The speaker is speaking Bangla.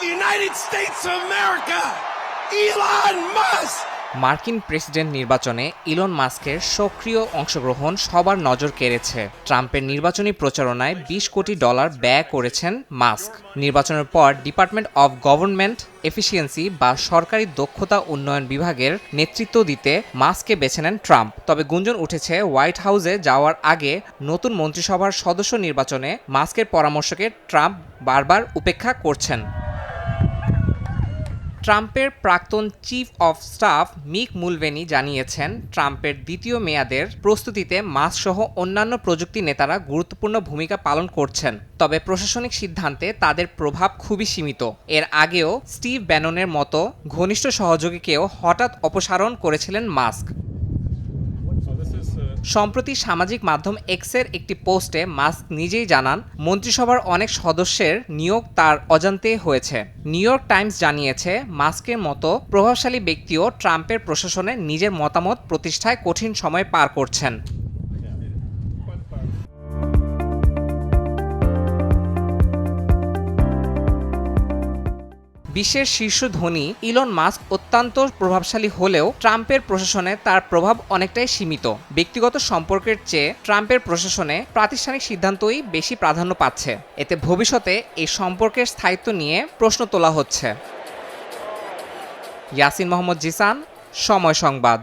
the United States of America, Elon Musk. মার্কিন প্রেসিডেন্ট নির্বাচনে ইলন মাস্কের সক্রিয় অংশগ্রহণ সবার নজর কেড়েছে। ট্রাম্পের নির্বাচনী প্রচারণায় বিশ কোটি ডলার ব্যয় করেছেন মাস্ক। নির্বাচনের পর ডিপার্টমেন্ট অব গভর্নমেন্ট এফিসিয়েন্সি বা সরকারি দক্ষতা উন্নয়ন বিভাগের নেতৃত্ব দিতে মাস্ককে বেছে নেন ট্রাম্প। তবে গুঞ্জন উঠেছে হোয়াইট হাউসে যাওয়ার আগে নতুন মন্ত্রিসভার সদস্য নির্বাচনে মাস্কের পরামর্শকে ট্রাম্প বারবার উপেক্ষা করছেন। ট্রাম্পের প্রাক্তন chief of staff Mick Mulvaney জানিয়েছেন, ট্রাম্পের দ্বিতীয় মেয়াদের প্রস্তুতিতে মাস্কসহ অন্যান্য প্রযুক্তি নেতারা গুরুত্বপূর্ণ ভূমিকা পালন করছেন, তবে প্রশাসনিক সিদ্ধান্তে তাদের প্রভাব খুবই সীমিত। এর আগেও স্টিভ ব্যাননের মতো ঘনিষ্ঠ সহযোগীকেও হঠাৎ অপসারণ করেছিলেন মাস্ক। সম্প্রতি সামাজিক মাধ্যম এক্সের একটি পোস্টে মাস্ক নিজেই জানান, মন্ত্রিসভার অনেক সদস্যের নিয়োগ তার অজান্তে হয়েছে। নিউ ইয়র্ক টাইমস জানিয়েছে, মাস্কের মতো প্রভাবশালী ব্যক্তিও ট্রাম্পের প্রশাসনে নিজের মতামত প্রতিষ্ঠায় কঠিন সময় পার করছেন। বিশ্বের শীর্ষ ধনী ইলন মাস্ক অত্যন্ত প্রভাবশালী হলেও ট্রাম্পের প্রশাসনে তার প্রভাব অনেকটাই সীমিত। ব্যক্তিগত সম্পর্কের চেয়ে ট্রাম্পের প্রশাসনে প্রাতিষ্ঠানিক সিদ্ধান্তই বেশি প্রাধান্য পাচ্ছে। এতে ভবিষ্যতে এই সম্পর্কের স্থায়িত্ব নিয়ে প্রশ্ন তোলা হচ্ছে। ইয়াসিন মোহাম্মদ জিসান, সময় সংবাদ।